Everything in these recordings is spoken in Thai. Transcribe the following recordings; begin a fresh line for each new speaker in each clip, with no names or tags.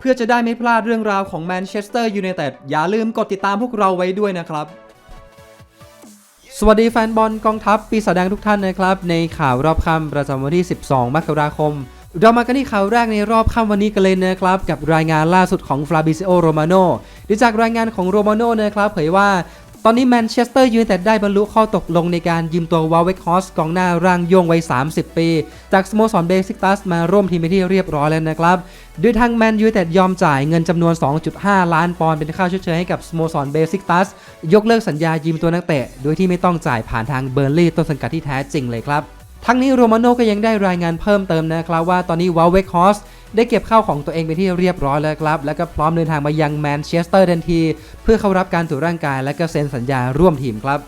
เพื่อจะได้ไม่พลาดเรื่องราวของแมนเชสเตอร์ยูไนเต็ดอย่าลืมกดติดตามพวกเราไว้ด้วยนะครับ สวัสดีแฟนบอลกองทัพปีศาจแดงทุกท่านนะครับ ในข่าวรอบค่ำประจำวันที่ 12 มกราคม เรามากันที่ข่าวแรกในรอบค่ำวันนี้กันเลยนะครับ กับรายงานล่าสุดของฟลาบิซิโอโรมาโนโดยจากรายงานของโรมาโนนะครับเผยว่า ตอนนี้แมนเชสเตอร์ยูไนเต็ดได้บรรลุข้อตกลงในการยืมตัววาเวคฮอสกองหน้าร่างโยงวัย 30 ปี จากสโมสรเบซิกตัสมาร่วมทีมเป็นที่เรียบร้อยแล้วนะครับ โดยทางแมนยูไนเต็ดยอมจ่ายเงินจำนวน 2.5 ล้านปอนด์เป็นค่าชดเชยให้กับสโมสรเบซิกตัสยกเลิกสัญญายืมตัวนักเตะ โดยที่ไม่ต้องจ่ายผ่านทางเบอร์ลี่ต้นสังกัดที่แท้จริงเลยครับ ทั้งนี้โรมาโน่ก็ยังได้รายงานเพิ่มเติมนะครับว่าตอนนี้วาเวคฮอสได้เก็บข้าวของตัวเองเป็นที่เรียบร้อยแล้วครับ แล้วก็พร้อมเดินทางมายังแมนเชสเตอร์ทันที เพื่อเข้ารับการตรวจร่างกายและก็เซ็นสัญญาร่วมทีมครับ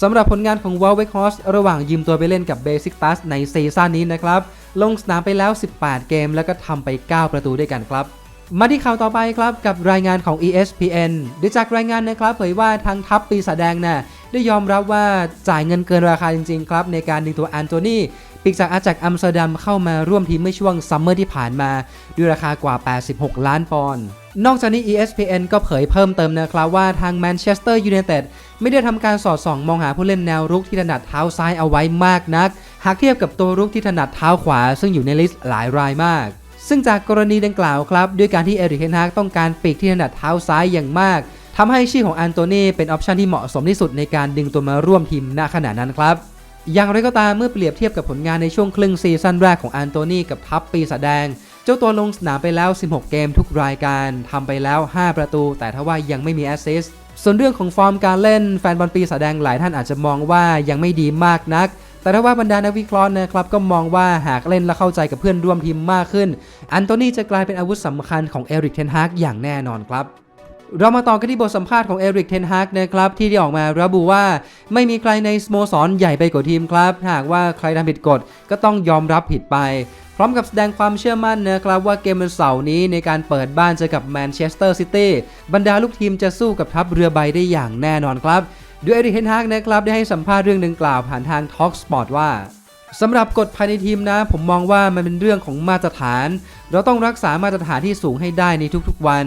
สำหรับผลงานของวาเวคฮอสระหว่างยืมตัวไปเล่นกับเบซิกตัสในซีซั่นนี้นะครับ ลงสนามไปแล้ว 18 เกม แล้วก็ทำไป 9 ประตูด้วยกันครับ มาที่ข่าวต่อไปครับกับรายงานของ ESPN โดยจากรายงานนะครับเผยว่าทางทัพปีศาจแดงน่ะ ได้ยอมรับว่าจ่ายเงินเกินราคาจริงๆครับในการดึงตัวแอนโทนีปีกจากอาจากอัมสเตอร์ดัมเข้ามาร่วมทีมเมื่อช่วงซัมเมอร์ที่ผ่านมา ด้วยราคากว่า 86 ล้านปอนด์ นอกจากนี้ ESPN ก็เผยเพิ่มเติมนะครับว่าทางแมนเชสเตอร์ยูไนเต็ดไม่ได้ทำการสอดส่องมองหาผู้เล่นแนวรุกที่ถนัดเท้าซ้ายเอาไว้มากนัก หากเทียบกับตัวรุกที่ถนัดเท้าขวา ซึ่งอยู่ในลิสต์หลายรายมาก ซึ่งจากกรณีดังกล่าวครับ ด้วยการที่เอริกเทนฮากต้องการปีกที่ถนัดเท้าซ้ายอย่างมาก ทำให้ชื่อของอันโตนีเป็นออปชันที่เหมาะสมที่สุดในการดึงตัวมาร่วมทีมณขณะนั้นครับ อย่างไรก็ตามเมื่อเปรียบเทียบกับผลงานในช่วงครึ่งซีซั่นแรกของอันโตนีกับทัพปีศาจแดง เจ้าตัวลงสนามไปแล้ว 16 เกมทุกรายการทำไปแล้ว 5 ประตู แต่ทว่ายังไม่มีแอสซิสต์ส่วนเรื่องของฟอร์มการเล่นแฟนบอลปีศาจแดงหลายท่านอาจจะมองว่ายังไม่ดีมากนักแต่ถ้าว่าบรรดานักวิเคราะห์นะครับก็มองว่าหากเล่นและเข้าใจกับเพื่อนร่วมทีมมากขึ้น อันโตนีจะกลายเป็นอาวุธสำคัญของเอริกเทนฮากอย่างแน่นอนครับ เรามาต่อกันที่บทสัมภาษณ์ของเอริกเทนฮากนะครับ ที่ได้ออกมาระบุว่า ไม่มีใครในสโมสรใหญ่ไปกว่าทีมครับหากว่าใครทำผิดกฎก็ต้องยอมรับผิดไป พร้อมกับแสดงความเชื่อมั่นนะครับว่าเกมวันเสาร์นี้ในการเปิดบ้านเจอกับแมนเชสเตอร์ซิตี้บรรดาลูกทีมจะสู้กับทัพเรือใบได้อย่างแน่นอนครับโดยเอริกเทนฮากนะครับได้ให้สัมภาษณ์เรื่องดังกล่าวผ่านทาง Talk Sport ว่าสำหรับกฎภายในทีมนะ ผมมองว่ามันเป็นเรื่องของมาตรฐาน เราต้องรักษามาตรฐานที่สูงให้ได้ในทุกๆวัน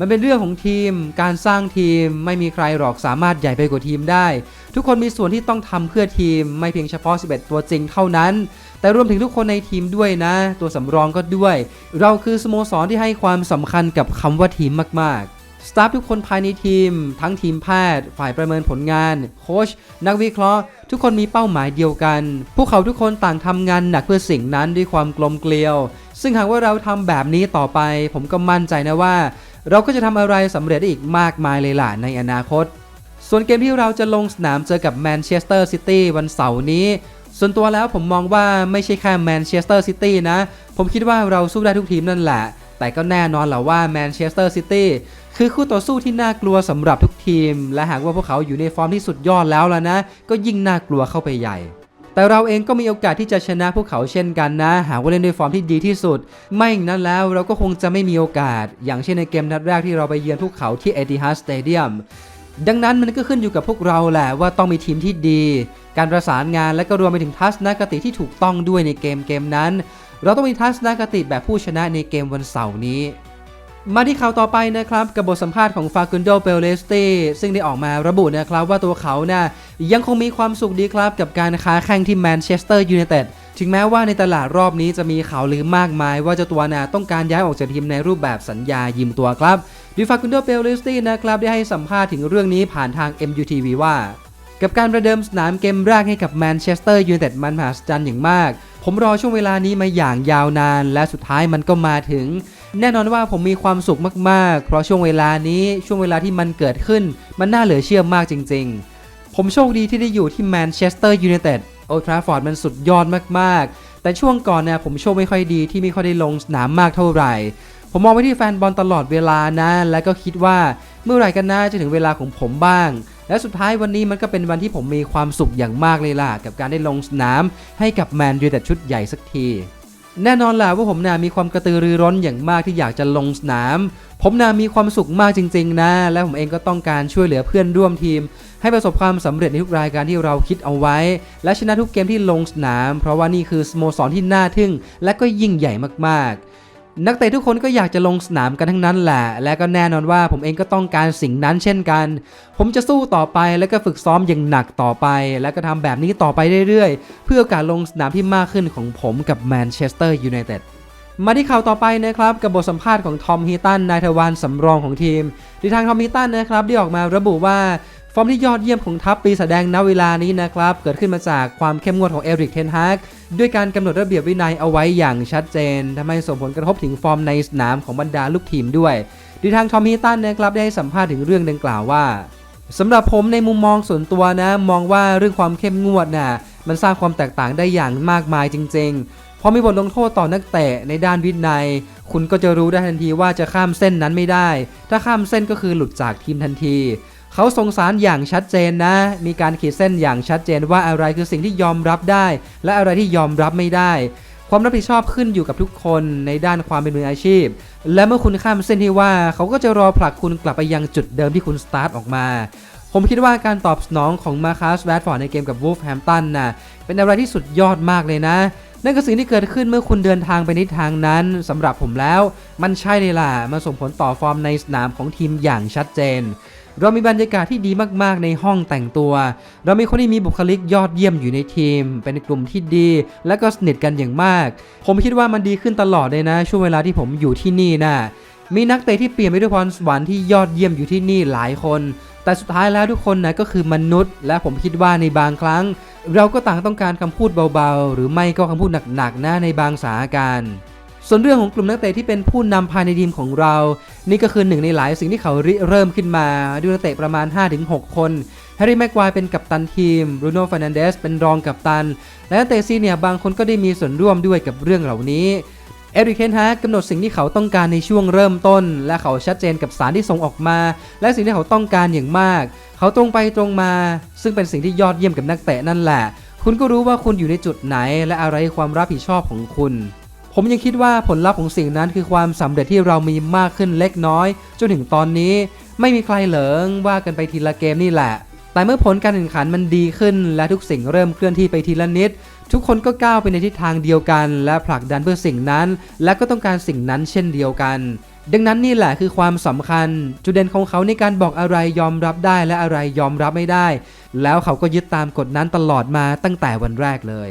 มันเป็นเรื่องของทีม การสร้างทีมไม่มีใครหรอกสามารถใหญ่ไปกว่าทีมได้ ทุกคนมีส่วนที่ต้องทำเพื่อทีม ไม่เพียงเฉพาะ 11 ตัวจริงเท่านั้น แต่รวมถึงทุกคนในทีมด้วยนะ ตัวสำรองก็ด้วย เราคือสโมสรที่ให้ความสำคัญกับคำว่าทีมมากๆสตาฟทุกคนภายในทีม ทั้งทีมแพทย์ ฝ่ายประเมินผลงาน โค้ช นักวิเคราะห์ ทุกคนมีเป้าหมายเดียวกัน พวกเขาทุกคนต่างทำงานหนักเพื่อสิ่งนั้นด้วยความกลมเกลียว ซึ่งหากว่าเราทำแบบนี้ต่อไป ผมก็มั่นใจนะว่า เราก็จะทำอะไรสำเร็จได้อีกมากมายเลยล่ะในอนาคต ส่วนเกมที่เราจะลงสนามเจอกับแมนเชสเตอร์ซิตี้วันเสาร์นี้ ส่วนตัวแล้วผมมองว่าไม่ใช่แค่แมนเชสเตอร์ซิตี้นะ ผมคิดว่าเราสู้ได้ทุกทีมนั่นแหละ แต่ก็แน่นอนแหละว่าแมนเชสเตอร์ซิตี้คือคู่ต่อสู้ที่น่ากลัวสำหรับทุกทีม และหากว่าพวกเขาอยู่ในฟอร์มที่สุดยอดแล้วล่ะนะ ก็ยิ่งน่ากลัวเข้าไปใหญ่ แต่เราเองก็มีโอกาสที่จะชนะพวกเขาเช่นกันนะ หากว่าเล่นด้วยฟอร์มที่ดีที่สุด ไม่อย่างนั้นแล้วเราก็คงจะไม่มีโอกาส อย่างเช่นในเกมนัดแรกที่เราไปเยือนพวกเขาที่เอติฮัดสเตเดียมดังนั้นมันก็ขึ้นอยู่กับพวกเราแหละว่าต้องมีทีมที่ดี การประสานงานและก็รวมไปถึงทัศนคติที่ถูกต้องด้วยในเกมเกมนั้น เราต้องมีทัศนคติแบบผู้ชนะในเกมวันเสาร์นี้ มาที่ข่าวต่อไปนะครับกับบทสัมภาษณ์ของฟากุนโดเปเลสตีซึ่งได้ออกมาระบุนะครับว่าตัวเขาน่ะยังคงมีความสุขดีครับกับการค้าแข่งที่แมนเชสเตอร์ยูไนเต็ดถึงแม้ว่าในตลาดรอบนี้จะมีข่าวลือมากมายว่าเจ้าตัวน่ะต้องการย้ายออกจากทีมในรูปแบบสัญญายืมตัวครับดิฟากุนโดเปเลสตีนะครับได้ให้สัมภาษณ์ถึงเรื่องนี้ผ่านทาง MUTV ว่า กับการประเดิมสนามเกมแรกให้กับแมนเชสเตอร์ยูไนเต็ดมันมหัศจรรย์อย่างมาก ผมรอช่วงเวลานี้มาอย่างยาวนาน และสุดท้ายมันก็มาถึง แน่นอนว่าผมมีความสุขมากๆ เพราะช่วงเวลานี้ช่วงเวลาที่มันเกิดขึ้น มันน่าเหลือเชื่อมากจริง ๆ ผมโชคดีที่ได้อยู่ที่แมนเชสเตอร์ยูไนเต็ดโอทราฟอร์ดมันสุดยอดมากๆ แต่ช่วงก่อนเนี่ยผมโชคไม่ค่อยดีที่ไม่ค่อยได้ลงสนามมากเท่าไหร่ ผมมองไปที่แฟนบอลตลอดเวลานะ และก็คิดว่าเมื่อไหร่กันนะจะถึงเวลาของผมบ้าง และสุดท้ายวันนี้มันก็เป็นวันที่ผมมีความสุขอย่างมากเลยล่ะ กับการได้ลงสนามให้กับแมนยูแต่ชุดใหญ่สักที แน่นอนแหละว่าผมน่ะมีความกระตือรือร้นอย่างมากที่อยากจะลงสนาม ผมน่ะมีความสุขมากจริง ๆ นะ และผมเองก็ต้องการช่วยเหลือเพื่อนร่วมทีม ให้ประสบความสำเร็จในทุกรายการที่เราคิดเอาไว้ และชนะทุกเกมที่ลงสนาม เพราะว่านี่คือสโมสรที่น่าทึ่ง และก็ยิ่งใหญ่มากๆ นักเตะทุกคนก็อยากจะลงสนามกันทั้งนั้นแหละ และก็แน่นอนว่าผมเองก็ต้องการสิ่งนั้นเช่นกัน ผมจะสู้ต่อไปแล้วก็ฝึกซ้อมอย่างหนักต่อไป แล้วก็ทำแบบนี้ต่อไปเรื่อยๆ เพื่อกาสลงสนามที่มากขึ้นของผมกับแมนเชสเตอร์ยูไนเต็ดมาที่ข่าวต่อไปนะครับกับบทสัมภาษณ์ของทอมฮีตันนายทวารสำรองของทีมที่ทางทอมฮีตันนะครับได้ออกมาระบุว่า ฟอร์มที่ยอดเยี่ยมของทัพปีศาจแดงณเวลานี้นะครับ เกิดขึ้นมาจากความเข้มงวดของเอริกเทนฮากด้วยการกำหนดระเบียบวินัยเอาไว้อย่างชัดเจนทำให้ส่งผลกระทบถึงฟอร์มในสนามของบรรดาลูกทีมด้วยดีทางทอมฮีตันนะครับได้ให้สัมภาษณ์ถึงเรื่องดังกล่าวว่าสำหรับผมในมุมมองส่วนตัวนะ มองว่าเรื่องความเข้มงวดน่ะมันสร้างความแตกต่างได้อย่างมากมายจริงๆพอมีบทลงโทษต่อนักเตะในด้านวินัย คุณก็จะรู้ได้ทันทีว่าจะข้ามเส้นนั้นไม่ได้ ถ้าข้ามเส้นก็คือหลุดจากทีมทันที เขาสงสารอย่างชัดเจนนะ มีการขีดเส้นอย่างชัดเจนว่าอะไรคือสิ่งที่ยอมรับได้ และอะไรที่ยอมรับไม่ได้ ความรับผิดชอบขึ้นอยู่กับทุกคนในด้านความเป็นมืออาชีพ และเมื่อคุณข้ามเส้นที่ว่า เขาก็จะรอผลักคุณกลับไปยังจุดเดิมที่คุณสตาร์ทออกมาผมคิดว่าการตอบสนองของมาคัสแวดฟอร์ดในเกมกับวูฟแฮมตันน่ะเป็นอะไรที่สุดยอดมากเลยนะ นั่นคือสิ่งที่เกิดขึ้นเมื่อคุณเดินทางไปในทางนั้นสำหรับผมแล้ว มันใช่เลยล่ะมันส่งผลต่อฟอร์มในสนามของทีมอย่างชัดเจน เรามีบรรยากาศที่ดีมากๆ ในห้องแต่งตัว เรามีคนที่มีบุคลิกยอดเยี่ยมอยู่ในทีม เป็นกลุ่มที่ดี และก็สนิทกันอย่างมาก ผมคิดว่ามันดีขึ้นตลอดเลยนะ ช่วงเวลาที่ผมอยู่ที่นี่นะมีนักเตะที่เปลี่ยนไปด้วยพรสวรรค์ที่ยอดเยี่ยมอยู่ที่นี่หลายคน แต่สุดท้ายแล้วทุกคนนะก็คือมนุษย์ และผมคิดว่าในบางครั้ง เราก็ต่างต้องการคำพูดเบาๆ หรือไม่ก็คำพูดหนักๆนะในบางสถานการณ์ ส่วนเรื่องของกลุ่มนักเตะที่เป็นผู้นำภายในทีมของเรา นี่ก็คือหนึ่งในหลายสิ่งที่เขาริเริ่มขึ้นมาด้วยนักเตะประมาณ 5-6 คนแฮร์รี่แม็กควายเป็นกัปตันทีมบรูโน่ฟ r นันเดสเป็นรองกัปตัน และนักเตะซีเนียบางคนก็ได้มีส่วนร่วมด้วยกับเรื่องเหล่านี้เอริกเคนฮากกำหนดสิ่งที่เขาต้องการในช่วงเริ่มต้น และเขาชัดเจนกับสารที่ส่งออกมา และสิ่งที่เขาต้องการอย่างมาก เขาตรงไปตรงมา ซึ่งเป็นสิ่งที่ยอดเยี่ยมกับนักเตะนั่นแหละ คุณก็รู้ว่าคุณอยู่ในจุดไหน และอะไรความรับผิดชอบของคุณ ผมยังคิดว่าผลลัพธ์ของสิ่งนั้นคือความสำเร็จที่เรามีมากขึ้นเล็กน้อย จนถึงตอนนี้ไม่มีใครเหลิงว่ากันไปทีละเกมนี่แหละ แต่เมื่อผลการแข่งขันมันดีขึ้น และทุกสิ่งเริ่มเคลื่อนที่ไปทีละนิด ทุกคนก็ก้าวไปในทิศทางเดียวกัน และผลักดันเพื่อสิ่งนั้น และก็ต้องการสิ่งนั้นเช่นเดียวกัน ดังนั้นนี่แหละคือความสำคัญ จุดเด่นของเขาในการบอกอะไรยอมรับได้และอะไรยอมรับไม่ได้ แล้วเขาก็ยึดตามกฎนั้นตลอดมาตั้งแต่วันแรกเลย